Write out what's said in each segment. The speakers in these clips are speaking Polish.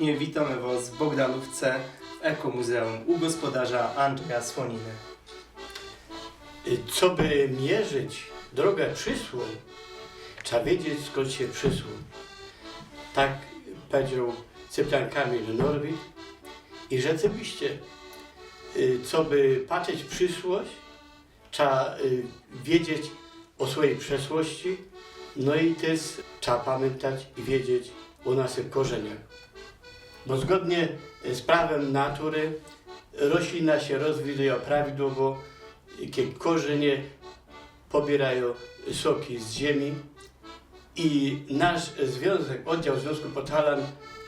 Pięknie witamy Was w Bogdanówce w Ekomuzeum u gospodarza Andrzeja Słoniny. Co by mierzyć drogę przyszłą, trzeba wiedzieć skąd się przyszło. Tak powiedział Cyprian Kamil Norwid. I rzeczywiście, y, co by patrzeć w przyszłość, trzeba y, wiedzieć o swojej przeszłości, no i też trzeba pamiętać i wiedzieć o naszych korzeniach. Bo zgodnie z prawem natury roślina się rozwija prawidłowo, kiedy korzenie pobierają soki z ziemi i nasz związek, oddział Związku Podhalan,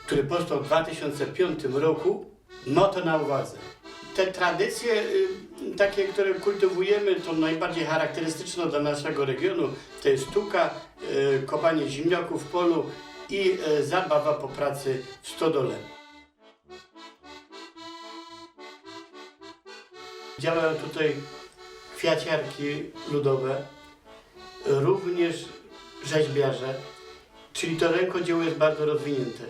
który powstał w 2005 roku, ma to na uwadze. Te tradycje y, takie, które kultywujemy, to najbardziej charakterystyczne dla naszego regionu, to jest sztuka, y, kopanie ziemniaków w polu i y, zabawa po pracy w stodole. Działają tutaj kwiaciarki ludowe, również rzeźbiarze, czyli to rękodzieło jest bardzo rozwinięte.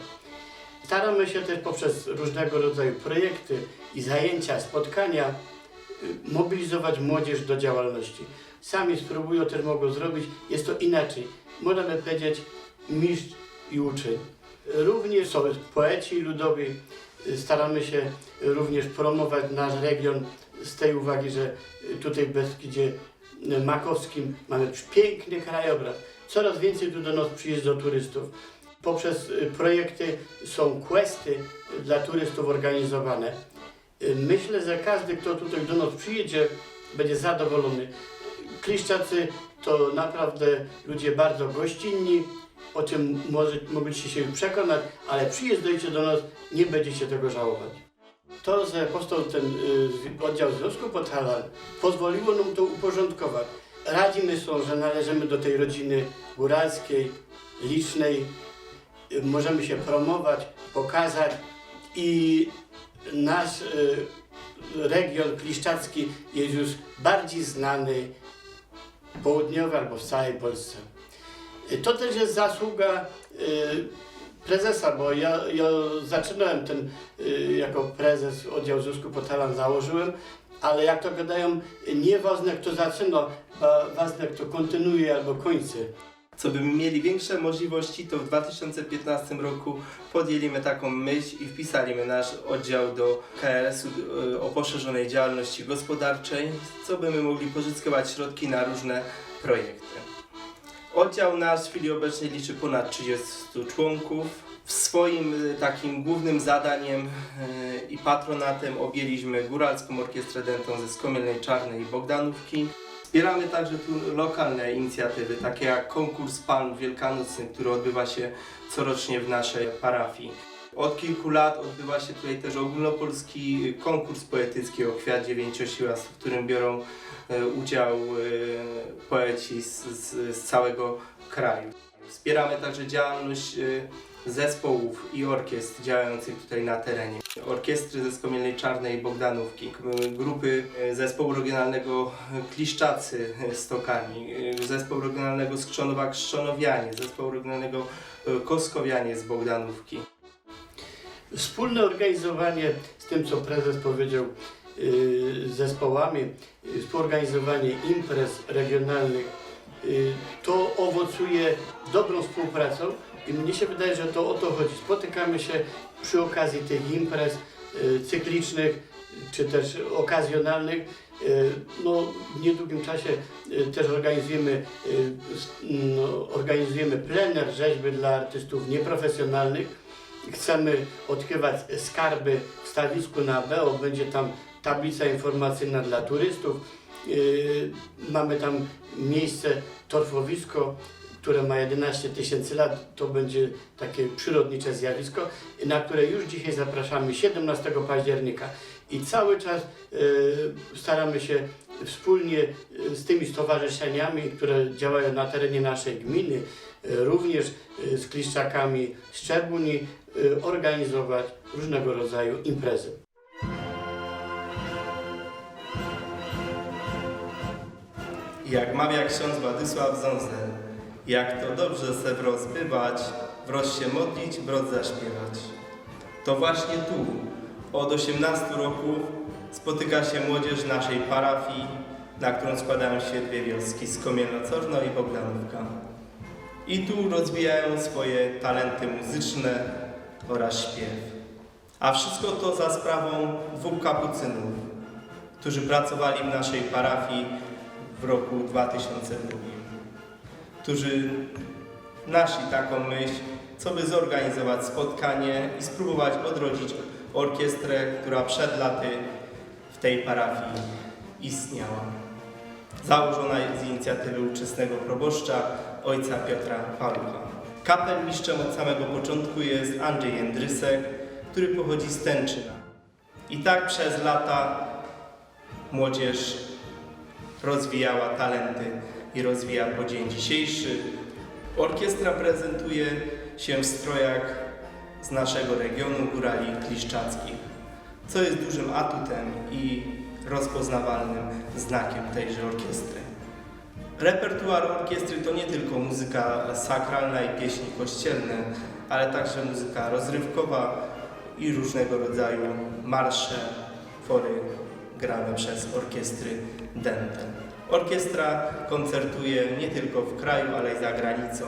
Staramy się też poprzez różnego rodzaju projekty i zajęcia, spotkania y, mobilizować młodzież do działalności. Sami spróbują, też mogą zrobić. Jest to inaczej. Możemy powiedzieć mistrz i uczeń. Również są poeci ludowi. Staramy się również promować nasz region z tej uwagi, że tutaj w Beskidzie Makowskim mamy piękny krajobraz. Coraz więcej tu do nas przyjeżdża turystów. Poprzez projekty są questy dla turystów organizowane. Myślę, że każdy, kto tutaj do nas przyjedzie, będzie zadowolony. Kliszczacy to naprawdę ludzie bardzo gościnni, o czym może, mogliście się przekonać, ale przyjeżdżajcie do nas, nie będziecie tego żałować. To, że powstał ten y, oddział Związku Podhalan, pozwoliło nam to uporządkować. Radzimy są, że należymy do tej rodziny góralskiej, licznej. Y, możemy się promować, pokazać i nasz y, region kliszczacki jest już bardziej znany południowy albo w całej Polsce. Y, To też jest zasługa y, prezesa, bo ja, ja zaczynałem ten y, jako prezes oddziału Związku Podhalan założyłem, ale jak to gadają, nieważne kto zaczyna, ważne kto kontynuuje albo kończy. Co by mieli większe możliwości, to w 2015 roku podjęliśmy taką myśl i wpisaliśmy nasz oddział do KRS-u o poszerzonej działalności gospodarczej, co by my mogli pozyskiwać środki na różne projekty. Oddział nasz w chwili obecnej liczy ponad 30 członków. W swoim y, takim głównym zadaniem y, i patronatem objęliśmy Góralską Orkiestrę Dętą ze Skomielnej Czarnej i Bogdanówki. Wspieramy także tu lokalne inicjatywy, takie jak konkurs palm wielkanocny, który odbywa się corocznie w naszej parafii. Od kilku lat odbywa się tutaj też ogólnopolski konkurs poetycki o Kwiat Dziewięciosiłas, w którym biorą udział e, poeci z, z, z całego kraju. Wspieramy także działalność e, zespołów i orkiestr działających tutaj na terenie. Orkiestry ze Skomielnej Czarnej Bogdanówki, grupy e, zespołu regionalnego Kliszczacy z Tokami, e, zespołu regionalnego Skrzonowa Krzczonowianie, zespołu regionalnego e, Koskowianie z Bogdanówki. Wspólne organizowanie z tym, co prezes powiedział, zespołami, yy, współorganizowanie imprez regionalnych, yy, to owocuje dobrą współpracą i mnie się wydaje, że to o to chodzi. Spotykamy się przy okazji tych imprez cyklicznych czy też okazjonalnych. No, w niedługim czasie też organizujemy, no, organizujemy plener rzeźby dla artystów nieprofesjonalnych. Chcemy odkrywać skarby w stawisku na Beo. Będzie tam tablica informacyjna dla turystów. Yy, mamy tam miejsce, torfowisko, które ma 11 tysięcy lat. To będzie takie przyrodnicze zjawisko, na które już dzisiaj zapraszamy 17 października. I cały czas yy, staramy się wspólnie yy, z tymi stowarzyszeniami, które działają na terenie naszej gminy, również z Kliszczakami z Szczebuni, y, organizować różnego rodzaju imprezy. Jak mawia ksiądz Władysław Zązel, jak to dobrze se wroz bywać, wroz się modlić, wroz zaśpiewać. To właśnie tu, od 18 roku, spotyka się młodzież naszej parafii, na którą składają się dwie wioski, Skomielno-Corno i Bogdanówka. I tu rozwijają swoje talenty muzyczne oraz śpiew. A wszystko to za sprawą dwóch kapucynów, którzy pracowali w naszej parafii w roku 2002, którzy naszli taką myśl, co by zorganizować spotkanie i spróbować odrodzić orkiestrę, która przed laty w tej parafii istniała. Założona z inicjatywy ówczesnego proboszcza, ojca Piotra Palucha. Kapelmistrzem od samego początku jest Andrzej Jędrysek, który pochodzi z Tęczyna. I tak przez lata młodzież rozwijała talenty i rozwija po dzień dzisiejszy. Orkiestra prezentuje się w strojach z naszego regionu górali kliszczackich, co jest dużym atutem i rozpoznawalnym znakiem tejże orkiestry. Repertuar orkiestry to nie tylko muzyka sakralna i pieśni kościelne, ale także muzyka rozrywkowa i różnego rodzaju marsze, fory grane przez orkiestry Orkiestra koncertuje nie tylko w kraju, ale i za granicą.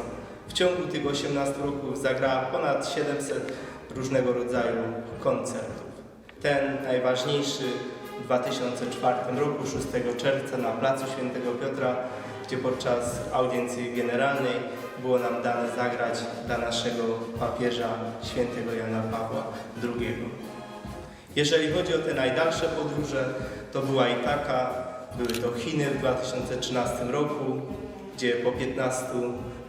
W ciągu tych 18 roków zagrała ponad 700 różnego rodzaju koncertów. Ten najważniejszy w 2004 roku, 6 czerwca na Placu Świętego Piotra, gdzie podczas audiencji generalnej było nam dane zagrać dla naszego papieża świętego Jana Pawła II. Jeżeli chodzi o te najdalsze podróże, to była i taka, były to Chiny w 2013 roku, gdzie po 15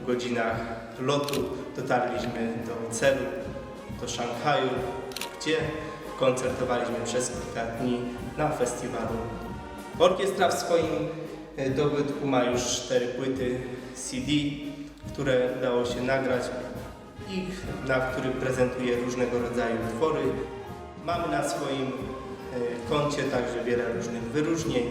godzinach lotu dotarliśmy do celu, do Szanghaju, gdzie koncertowaliśmy przez kilka dni na festiwalu. Orkiestra w swoim e, dobytku ma już cztery płyty CD, które udało się nagrać i na których prezentuje różnego rodzaju utwory. Mamy na swoim e, koncie także wiele różnych wyróżnień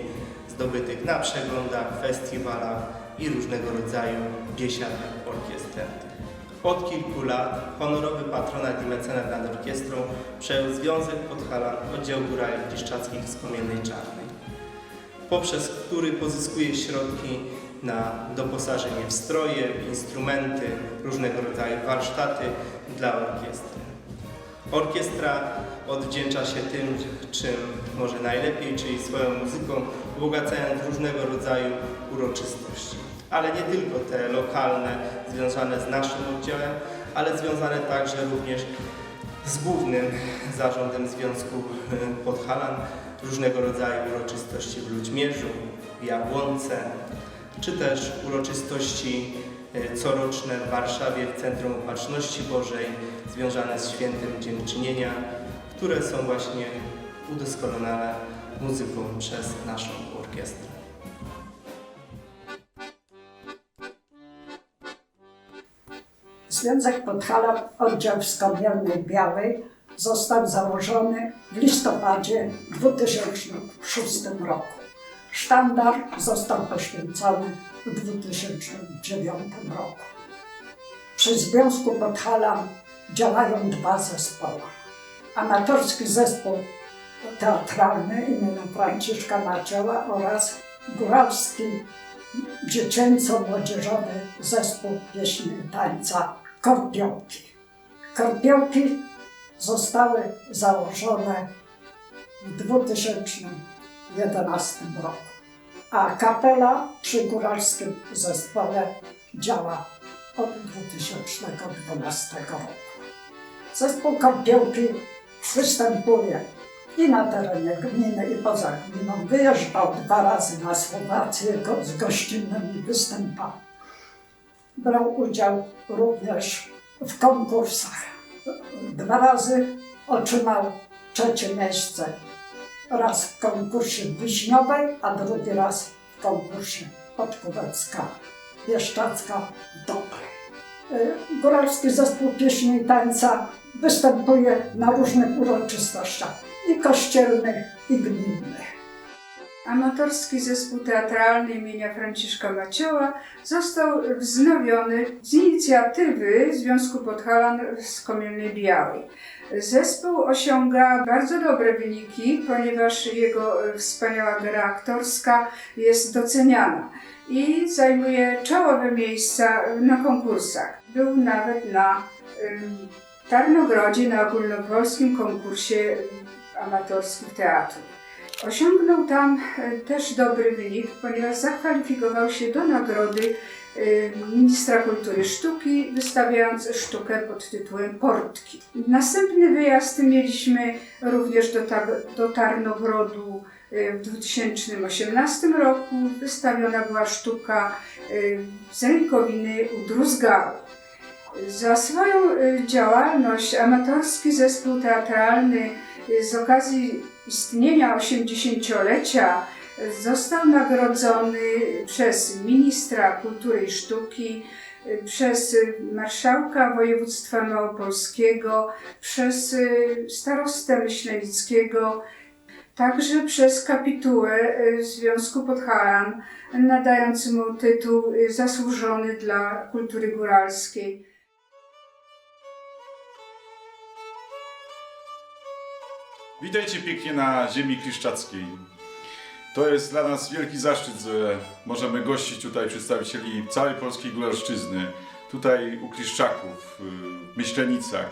zdobytych na przeglądach, festiwalach i różnego rodzaju biesiadach orkiestralnych. Od kilku lat honorowy patronat i mecenat nad orkiestrą przejął Związek Podhalan Oddział Górali Piszczackich z Komiennej Czarnej, poprzez który pozyskuje środki na doposażenie w stroje, instrumenty, różnego rodzaju warsztaty dla orkiestry. Orkiestra odwdzięcza się tym, czym może najlepiej, czyli swoją muzyką, ubogacając różnego rodzaju uroczystości. Ale nie tylko te lokalne, związane z naszym oddziałem, ale związane także również z głównym zarządem Związku Podhalan, różnego rodzaju uroczystości w Ludźmierzu, w Jabłonce, czy też uroczystości e, coroczne w Warszawie w Centrum Opatrzności Bożej związane z Świętem Dziękczynienia, które są właśnie udoskonalane muzyką przez naszą orkiestrę. Związek Podhalan Oddział Skomielnej Białej został założony w listopadzie 2006 roku. Sztandar został poświęcony w 2009 roku. Przy Związku Podhalan działają dwa zespoły. Amatorski zespół teatralny imienia Franciszka Macioła oraz góralski dziecięco-młodzieżowy zespół pieśni i tańca Korpiołki. Korpiołki zostały założone w 2011 roku, a kapela przy góralskim zespole działa od 2012 roku. Zespół Korpiołki występuje i na terenie gminy, i poza gminą. Wyjeżdżał dwa razy na Słowację z gościnnymi występami. Brał udział również w konkursach. Dwa razy otrzymał trzecie miejsce. Raz w konkursie Wiśniowej, a drugi raz w konkursie Podkówecka, Bieszczacka w. Y, Góralski Zespół Pieśni i Tańca występuje na różnych uroczystościach i kościelnych, i gminnych. Amatorski zespół teatralny imienia Franciszka Macioła został wznowiony z inicjatywy Związku Podhalan z Komielnej Białej. Zespół osiąga bardzo dobre wyniki, ponieważ jego wspaniała gra aktorska jest doceniana i zajmuje czołowe miejsca na konkursach. Był nawet na ym, Tarnogrodzie na ogólnopolskim konkursie amatorskich teatrów. Osiągnął tam e, też dobry wynik, ponieważ zakwalifikował się do nagrody y, ministra kultury sztuki, wystawiając sztukę pod tytułem Portki. Następny wyjazd mieliśmy również do, do Tarnogrodu y, w 2018 roku. Wystawiona była sztuka z rękowiny u Druzgały. Za swoją y, działalność amatorski zespół teatralny y, z okazji istnienia 80-lecia y, został nagrodzony przez ministra kultury i sztuki, y, przez marszałka województwa małopolskiego, przez starostę myślenickiego, także przez kapitułę Związku Podhalan, nadający mu tytuł zasłużony dla kultury góralskiej. Witajcie pięknie na ziemi kliszczackiej. To jest dla nas wielki zaszczyt, że możemy gościć tutaj przedstawicieli całej polskiej góralszczyzny. Tutaj u Kliszczaków, w Myślenicach.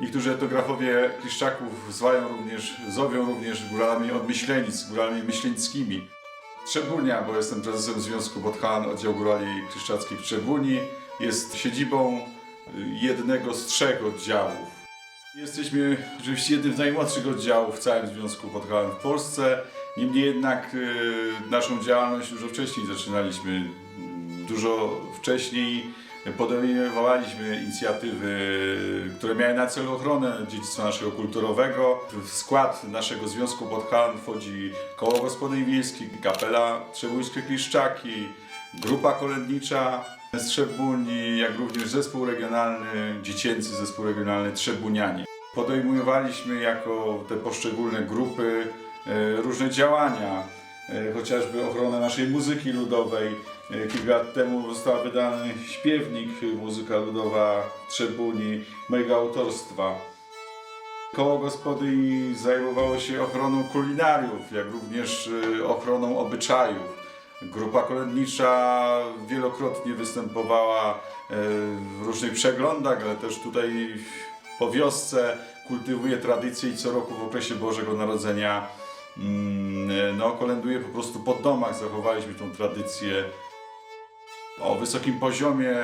Niektórzy etnografowie Kliszczaków zwają również, zowią również góralami od Myślenic, góralami myślenickimi. Trzebunia, bo jestem prezesem Związku Podhalan Oddział Górali Kliszczackich w Trzebuni, jest siedzibą y, jednego z trzech oddziałów. Jesteśmy oczywiście jednym z najmłodszych oddziałów w całym Związku Podhalan w Polsce. Niemniej jednak y, naszą działalność dużo wcześniej zaczynaliśmy. Dużo wcześniej podejmowaliśmy inicjatywy, które miały na celu ochronę dziedzictwa naszego kulturowego. W skład naszego Związku Podhalan wchodzi Koło Gospodyń Wiejskich, Kapela Trzebujskie Kliszczaki, Grupa Kolędnicza z Trzebuni, jak również zespół regionalny, dziecięcy zespół regionalny Trzebunianie. Podejmowaliśmy jako te poszczególne grupy e, różne działania, e, chociażby ochronę naszej muzyki ludowej. E, Kilka lat temu został wydany śpiewnik Muzyka Ludowa Trzebuni mojego autorstwa. Koło gospodyń zajmowało się ochroną kulinariów, jak również ochroną obyczajów. Grupa kolędnicza wielokrotnie występowała e, w różnych przeglądach, ale też tutaj po wiosce kultywuje tradycję i co roku w okresie Bożego Narodzenia mm, no, kolęduje po prostu po domach. Zachowaliśmy tą tradycję. O wysokim poziomie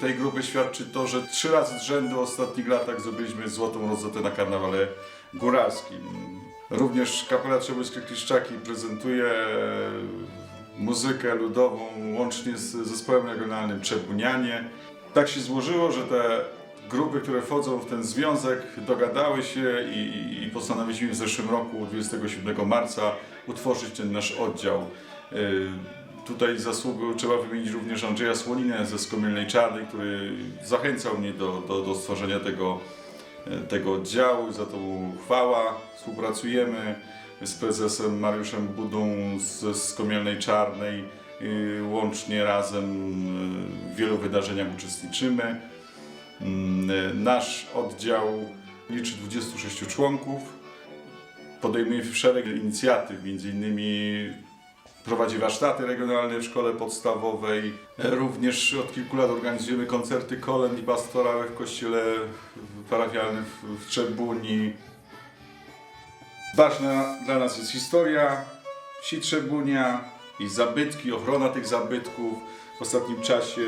tej grupy świadczy to, że trzy razy z rzędu w ostatnich latach zrobiliśmy złotą rozetę na karnawale góralskim. Również kapela Trzebujskie Kliszczaki prezentuje muzykę ludową łącznie z zespołem regionalnym Trzebunianie. Tak się złożyło, że te grupy, które wchodzą w ten związek, dogadały się i, i postanowiliśmy w zeszłym roku, 27 marca, utworzyć ten nasz oddział. Y, Tutaj zasługę trzeba wymienić również Andrzeja Słoninę ze Skomielnej Czarnej, który zachęcał mnie do, do, do stworzenia tego, tego oddziału. Za to chwała. Współpracujemy z prezesem Mariuszem Budą ze Skomielnej Czarnej. Y, Łącznie razem y, w wielu wydarzeniach uczestniczymy. Mm, y, Nasz oddział liczy 26 członków. Podejmuje szereg inicjatyw, innymi Prowadzi warsztaty regionalne w szkole podstawowej. Również od kilku lat organizujemy koncerty kolęd i pastorałe w kościele parafialnym w Trzebuni. Ważna dla nas jest historia wsi Trzebunia i zabytki, ochrona tych zabytków. W ostatnim czasie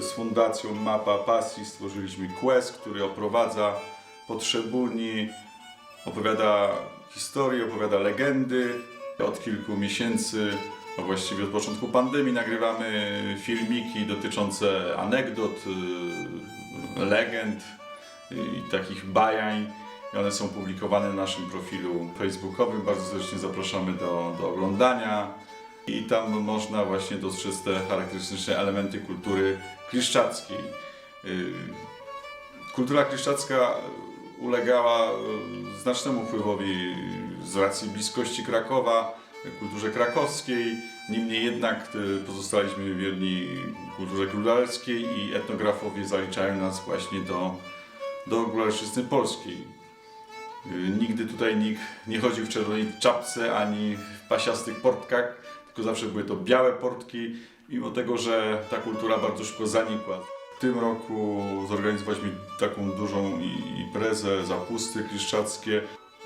z Fundacją Mapa Pasji stworzyliśmy quest, który oprowadza po Trzebuni, opowiada historię, opowiada legendy. Od kilku miesięcy, a właściwie od początku pandemii, nagrywamy filmiki dotyczące anegdot, y, legend i takich bajań. I one są publikowane na naszym profilu facebookowym. Bardzo serdecznie zapraszamy do, do oglądania. I tam można właśnie dostrzec te charakterystyczne elementy kultury kliszczackiej. Y, Kultura kliszczacka ulegała y, znacznemu wpływowi z racji bliskości Krakowa, kulturze krakowskiej. Niemniej jednak e, pozostaliśmy wierni kulturze królarskiej i etnografowie zaliczają nas właśnie do, do gularszczyzny polskiej. Y, Nigdy tutaj nikt nie chodził w czerwonej czapce ani w pasiastych portkach, tylko zawsze były to białe portki, mimo tego, że ta kultura bardzo szybko zanikła. W tym roku zorganizowaliśmy taką dużą imprezę, zapusty kliszczackie.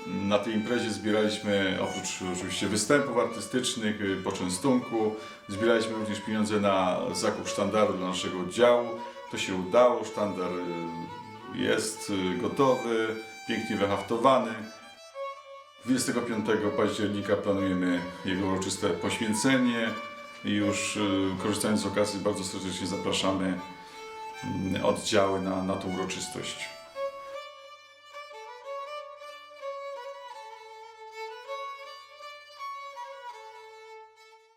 Na tej imprezie zbieraliśmy oprócz oczywiście występów artystycznych, y, poczęstunku, zbieraliśmy również pieniądze na zakup sztandaru dla naszego oddziału. To się udało, sztandar y, jest gotowy, pięknie wyhaftowany. 25 października planujemy jego uroczyste poświęcenie i już y, korzystając z okazji bardzo serdecznie zapraszamy mm, oddziały na, na tą uroczystość.